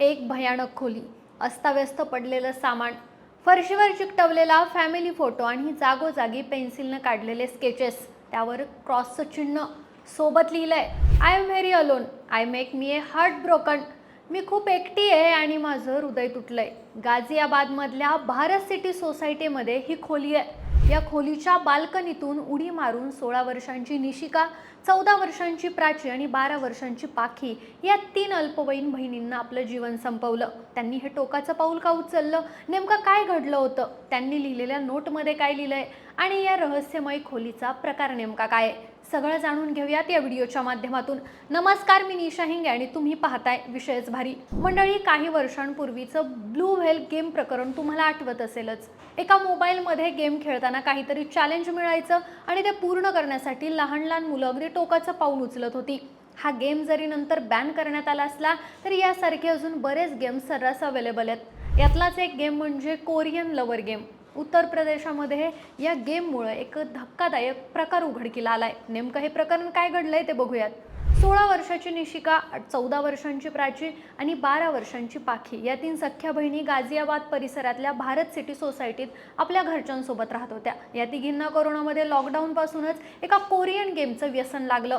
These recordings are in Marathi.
एक भयानक खोली. अस्ताव्यस्त पडलेलं सामान. फरशीवर चिकटवलेला फॅमिली फोटो आणि जागोजागी पेन्सिलनं काढलेले स्केचेस त्यावर क्रॉसचं चिन्ह. सोबत लिहिलंय I am very alone I make me a heart broken मी खूप एकटी आहे आणि माझं हृदय तुटलंय. गाझियाबादमधल्या भारत सिटी सोसायटीमध्ये ही खोली आहे. या खोलीच्या बाल्कनीतून उडी मारून सोळा वर्षांची निशिका चौदा वर्षांची प्राची आणि बारा वर्षांची पाखी या तीन अल्पवयीन बहिणींना आपलं जीवन संपवलं. त्यांनी हे टोकाचं पाऊल का उचललं? नेमकं काय घडलं होतं? त्यांनी लिहिलेल्या नोटमध्ये काय लिहिलंय? आणि या रहस्यमय खोलीचा प्रकार नेमका काय आहे? सगळं जाणून घेऊयात या व्हिडिओच्या माध्यमातून. नमस्कार मी निशा हिंगे आणि तुम्ही पाहताय विषयच भारी. मंडळी काही वर्षांपूर्वीचं ब्लू व्हेल गेम प्रकरण तुम्हाला आठवत असेलच. एका मोबाईलमध्ये गेम खेळताना काहीतरी चॅलेंज मिळायचं आणि ते पूर्ण करण्यासाठी लहान लहान मुलं अगदी टोकाचं पाऊल उचलत होती. हा गेम जरी नंतर बॅन करण्यात आला असला तरी यासारखे अजून बरेच गेम सर्रास अवेलेबल आहेत. यातलाच एक गेम म्हणजे कोरियन लवर गेम उत्तर प्रदेशामध्ये या गेममुळे एक धक्कादायक प्रकार उघडकीला आलाय. नेमकं हे प्रकरण काय घडलंय ते बघूयात. सोळा वर्षाची निशिका चौदा वर्षांची प्राची आणि बारा वर्षांची पाखी या तीन सख्या बहिणी गाझियाबाद परिसरातल्या भारत सिटी सोसायटीत आपल्या घरच्यांसोबत राहत होत्या. या तिघींना कोरोनामध्ये लॉकडाऊनपासूनच एका कोरियन गेमचं व्यसन लागलं.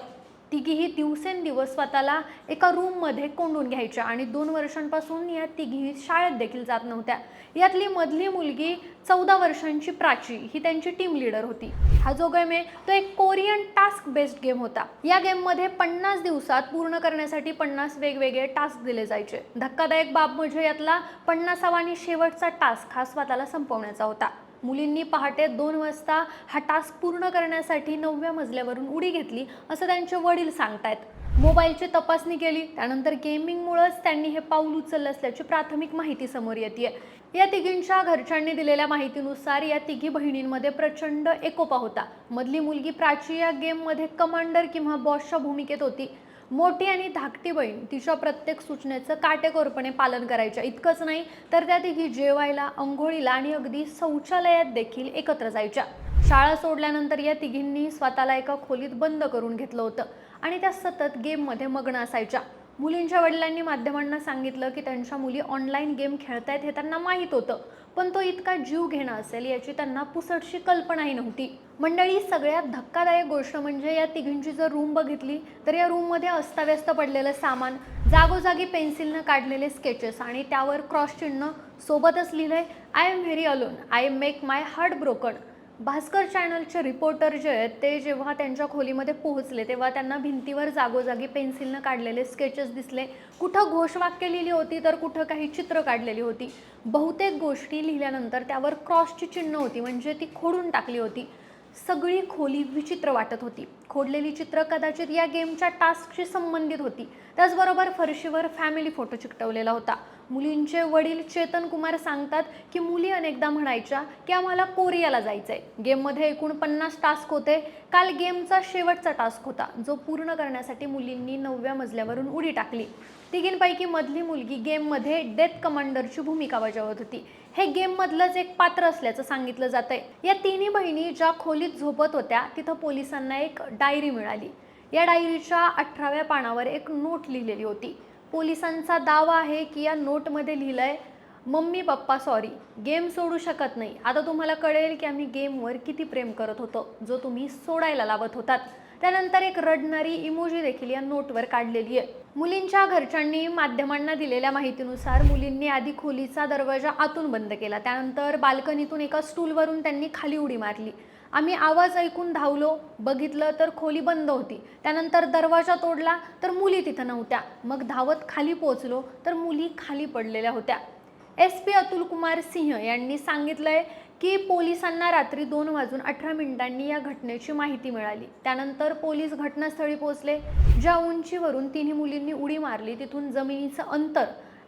तिघीही दिवसेंदिवस स्वतःला एका रूममध्ये कोंडून घ्यायच्या आणि दोन वर्षांपासून या तिघी शाळेत देखील जात नव्हत्या. यातली मधली मुलगी चौदा वर्षांची प्राची ही त्यांची टीम लीडर होती. हा जो गेम आहे तो एक कोरियन टास्क बेस्ड गेम होता. या गेममध्ये पन्नास दिवसात पूर्ण करण्यासाठी पन्नास वेगवेगळे टास्क दिले जायचे. धक्कादायक बाब म्हणजे यातला पन्नासावा आणि शेवटचा टास्क हा स्वतःला संपवण्याचा होता. मुलींनी पहाटे दोन वाजता हा टास्क पूर्ण करण्यासाठी नवव्या मजल्यावरून उडी घेतली असं त्यांचे वडील सांगतायत. मोबाईलची तपासणी केली त्यानंतर गेमिंगमुळंच त्यांनी हे पाऊल उचललं असल्याची प्राथमिक माहिती समोर येते या तिघींच्या घरच्यांनी दिलेल्या माहितीनुसार या तिघी बहिणींमध्ये प्रचंड एकोपा होता. मधली मुलगी प्राची या गेममध्ये कमांडर किंवा बॉसच्या भूमिकेत होती. मोठी आणि धाकटी बहीण तिच्या प्रत्येक सूचनेचं काटेकोरपणे पालन करायच्या. इतकंच नाही तर त्या तिघी जेवायला अंघोळीला आणि अगदी शौचालयात देखील एकत्र जायच्या. शाळा सोडल्यानंतर या तिघींनी स्वतःला एका खोलीत बंद करून घेतलं होतं आणि त्या सतत गेममध्ये मग्न असायच्या. मुलींच्या वडिलांनी माध्यमांना सांगितलं की त्यांच्या मुली ऑनलाईन गेम खेळतायत हे त्यांना माहीत होतं पण तो इतका जीव घेणं असेल याची त्यांना पुसटशी कल्पनाही नव्हती. मंडळी सगळ्यात धक्कादायक गोष्ट म्हणजे या तिघींची जर रूम बघितली तर या रूममध्ये अस्ताव्यस्त पडलेलं सामान जागोजागी पेन्सिलनं काढलेले स्केचेस आणि त्यावर क्रॉस चिन्ह सोबतच लिहिलंय I am very alone I make my heart broken Bhaskar चॅनलचे reporter जे आहेत ते जेव्हा त्यांच्या खोलीमध्ये पोहोचले तेव्हा त्यांना भिंतीवर जागोजागी पेन्सिलनं काढलेले स्केचेस दिसले. कुठं घोषवाक्य लिहिली होती तर कुठं काही चित्र काढलेली होती. बहुतेक गोष्टी लिहिल्यानंतर त्यावर क्रॉसची चिन्ह होती म्हणजे ती खोडून टाकली होती. सगळी खोली विचित्र वाटत होती. खोडलेली चित्र कदाचित या गेमच्या टास्कशी संबंधित होती. त्याचबरोबर फरशीवर फॅमिली फोटो चिकटवलेला होता. मुलींचे वडील चेतन कुमार सांगतात की मुली अनेकदा म्हणायच्या की आम्हाला कोरियाला जायचं आहे गेममध्ये एकूण पन्नास टास्क होते. काल गेमचा शेवटचा टास्क होता जो पूर्ण करण्यासाठी मुलींनी नवव्या मजल्यावरून उडी टाकली. तिघींपैकी मधली मुलगी गेममध्ये डेथ कमांडरची भूमिका बजावत होती. हे गेममधलंच एक पात्र असल्याचं सांगितलं जात आहे या तिन्ही बहिणी ज्या खोलीत झोपत होत्या तिथं पोलिसांना एक डायरी मिळाली. या डायरीच्या अठराव्या पानावर एक नोट लिहिलेली होती. पोलिसांचा दावा आहे की या नोटमध्ये लिहिलं आहे मम्मी पप्पा सॉरी गेम सोडू शकत नाही. आता तुम्हाला कळेल की आम्ही गेमवर किती प्रेम करत होतो जो तुम्ही सोडायला लावत होतात. त्यानंतर एक रडणारी इमोजी देखील या नोटवर काढलेली आहे. मुलींच्या घरच्यांनी माध्यमांना दिलेल्या माहितीनुसार मुलींनी आधी खोलीचा दरवाजा आतून बंद केला. त्यानंतर बाल्कनीतून एका स्टूलवरून त्यांनी खाली उडी मारली. आम्ही आवाज ऐकून धावलो बघितलं तर खोली बंद होती. त्यानंतर दरवाजा तोडला तर मुली तिथं नव्हत्या. मग धावत खाली पोचलो तर मुली खाली पडलेल्या होत्या. एस पी अतुल कुमार सिंह यांनी सांगितलंय की पोलिसांना रात्री दोन वाजून अठरा मिनिटांनी या घटनेची माहिती मिळाली. त्यानंतर पोलीस घटनास्थळी पोहोचले. ज्या उंचीवरून तिन्ही मुलींनी उडी मारली तिथून जमिनीचं अंतर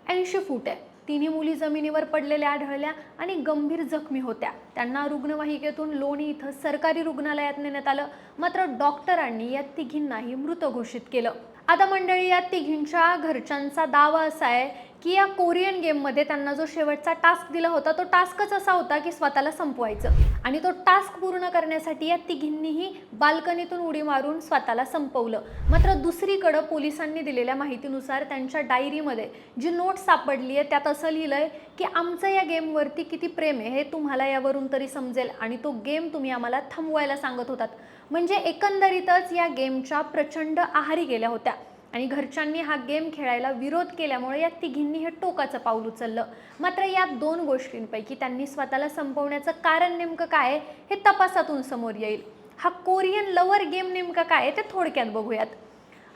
ऐंशी फूट आहे. तिन्ही मुली जमिनीवर पडलेल्या आढळल्या आणि गंभीर जखमी होत्या. त्यांना रुग्णवाहिकेतून लोणी इथं सरकारी रुग्णालयात नेण्यात आलं. मात्र डॉक्टरांनी या तिघींनाही मृत घोषित केलं. आता मंडळी या तिघींच्या घरच्यांचा दावा असा आहे की या कोरियन गेममध्ये त्यांना जो शेवटचा टास्क दिला होता तो टास्कच असा होता की स्वतःला संपवायचं. आणि तो टास्क पूर्ण करण्यासाठी या तिघींनीही बाल्कनीतून उडी मारून स्वतःला संपवलं. मात्र दुसरीकडं पोलिसांनी दिलेल्या माहितीनुसार त्यांच्या डायरीमध्ये जी नोट सापडली आहे त्यात असं लिहिलं आहे की आमचं या गेमवरती किती प्रेम आहे हे तुम्हाला यावरून तरी समजेल आणि तो गेम तुम्ही आम्हाला थांबवायला सांगत होतात. म्हणजे एकंदरीतच या गेमच्या प्रचंड आहारी गेल्या होत्या. आणि घरच्यांनी हा गेम खेळायला विरोध केल्यामुळे या तिघींनी हे टोकाचं पाऊल उचललं. मात्र या दोन गोष्टींपैकी त्यांनी स्वतःला संपवण्याचं कारण नेमकं काय हे तपासातून समोर येईल. हा कोरियन लवर गेम नेमका काय आहे ते थोडक्यात बघूयात.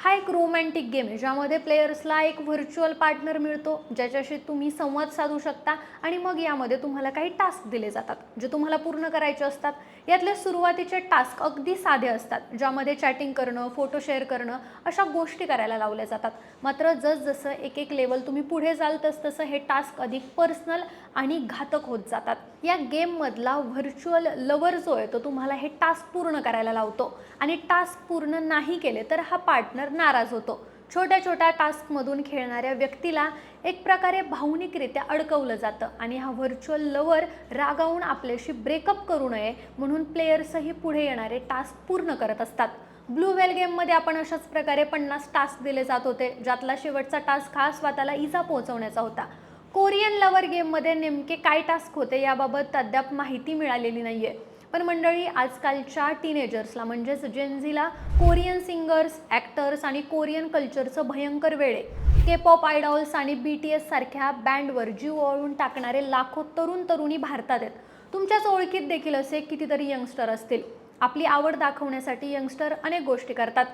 हा एक रोमॅन्टिक गेम आहे ज्यामध्ये प्लेयर्सला एक व्हर्च्युअल पार्टनर मिळतो ज्याच्याशी तुम्ही संवाद साधू शकता आणि मग यामध्ये तुम्हाला काही टास्क दिले जातात जे तुम्हाला पूर्ण करायचे असतात. यातले सुरुवातीचे टास्क अगदी साधे असतात ज्यामध्ये चॅटिंग करणं फोटो शेअर करणं अशा गोष्टी करायला लावल्या जातात. मात्र जसजसं एक एक लेवल तुम्ही पुढे जाल तस तसं हे टास्क अधिक पर्सनल आणि घातक होत जातात. या गेममधला व्हर्च्युअल लवर जो आहे तो तुम्हाला हे टास्क पूर्ण करायला लावतो. आणि टास्क पूर्ण नाही केले तर हा पार्टनर नाराज होतो. छोट्या छोट्या टास्कमधून खेळणाऱ्या व्यक्तीला एक प्रकारे भावनिकरित्या अडकवलं जातं आणि हा व्हर्च्युअल लवर रागावून आपल्याशी ब्रेकअप करू नये म्हणून प्लेयर्सही पुढे येणारे टास्क पूर्ण करत असतात. ब्लू वेल गेममध्ये आपण अशाच प्रकारे पन्नास टास्क दिले जात होते ज्यातला शेवटचा टास्क हा स्वतःला इजा पोहोचवण्याचा होता. कोरियन लवर गेममध्ये नेमके काय टास्क होते याबाबत अद्याप माहिती मिळालेली नाही आहे पण मंडळी आजकालच्या टीनेजर्सला म्हणजेच जेनझीला कोरियन सिंगर्स ॲक्टर्स आणि कोरियन कल्चरचं भयंकर वेळ आहे. के पॉप आयडॉल्स आणि बी टी एस सारख्या बँडवर जीव ओळून टाकणारे लाखो तरुण तरुणी भारतात आहेत. तुमच्याच ओळखीत देखील असे कितीतरी यंगस्टर असतील. आपली आवड दाखवण्यासाठी यंगस्टर अनेक गोष्टी करतात.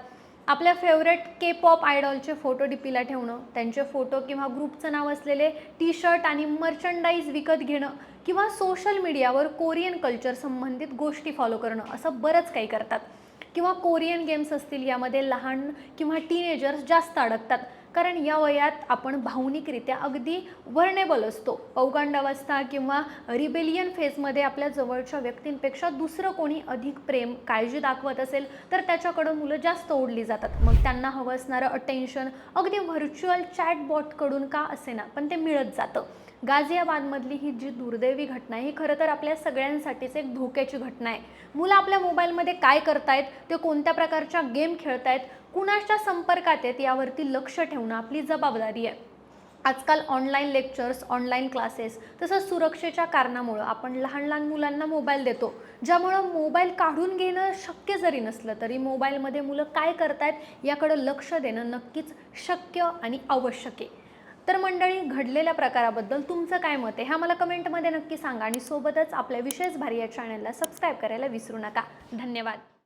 आपल्या फेवरेट के पॉप आयडॉलचे फोटो डीपीला ठेवणं त्यांचे फोटो किंवा ग्रुपचं नाव असलेले टी शर्ट आणि मर्चंडाईज विकत घेणं किंवा सोशल मीडियावर कोरियन कल्चर संबंधित गोष्टी फॉलो करणं असं बरंच काही करतात. किंवा कोरियन गेम्स असतील यामध्ये लहान किंवा टीनेजर्स जास्त अडकतात. कारण या वयात आपण भावनिकरित्या अगदी वर्नेबल असतो. पौगंडावस्था किंवा रिबेलियन फेजमध्ये आपल्या जवळच्या व्यक्तींपेक्षा दुसरं कोणी अधिक प्रेम काळजी दाखवत असेल तर त्याच्याकडं मुलं जास्त ओढली जातात. मग त्यांना हवं असणारं अटेन्शन अगदी व्हर्च्युअल चॅटबॉटकडून का असेना पण ते मिळत जातं. गाझियाबादमधली ही जी दुर्दैवी घटना आहे ही खरं तर आपल्या सगळ्यांसाठीच एक धोक्याची घटना आहे. मुलं आपल्या मोबाईलमध्ये काय करतायत ते कोणत्या प्रकारच्या गेम खेळतायत कुणाच्या संपर्कात आहेत यावरती लक्ष ठेवणं आपली जबाबदारी आहे. आजकाल ऑनलाईन लेक्चर्स ऑनलाईन क्लासेस तसंच सुरक्षेच्या कारणामुळं आपण लहान लहान मुलांना मोबाईल देतो. ज्यामुळं मोबाईल काढून घेणं शक्य जरी नसलं तरी मोबाईलमध्ये मुलं काय करतायत याकडं लक्ष देणं नक्कीच शक्य आणि आवश्यक आहे. तर मंडळी घडलेल्या प्रकाराबद्दल तुमचं काय मत आहे? हा मला कमेंटमध्ये नक्की सांगा आणि सोबतच आपल्या विशेष भारी या चॅनलला सबस्क्राईब करायला विसरू नका. धन्यवाद.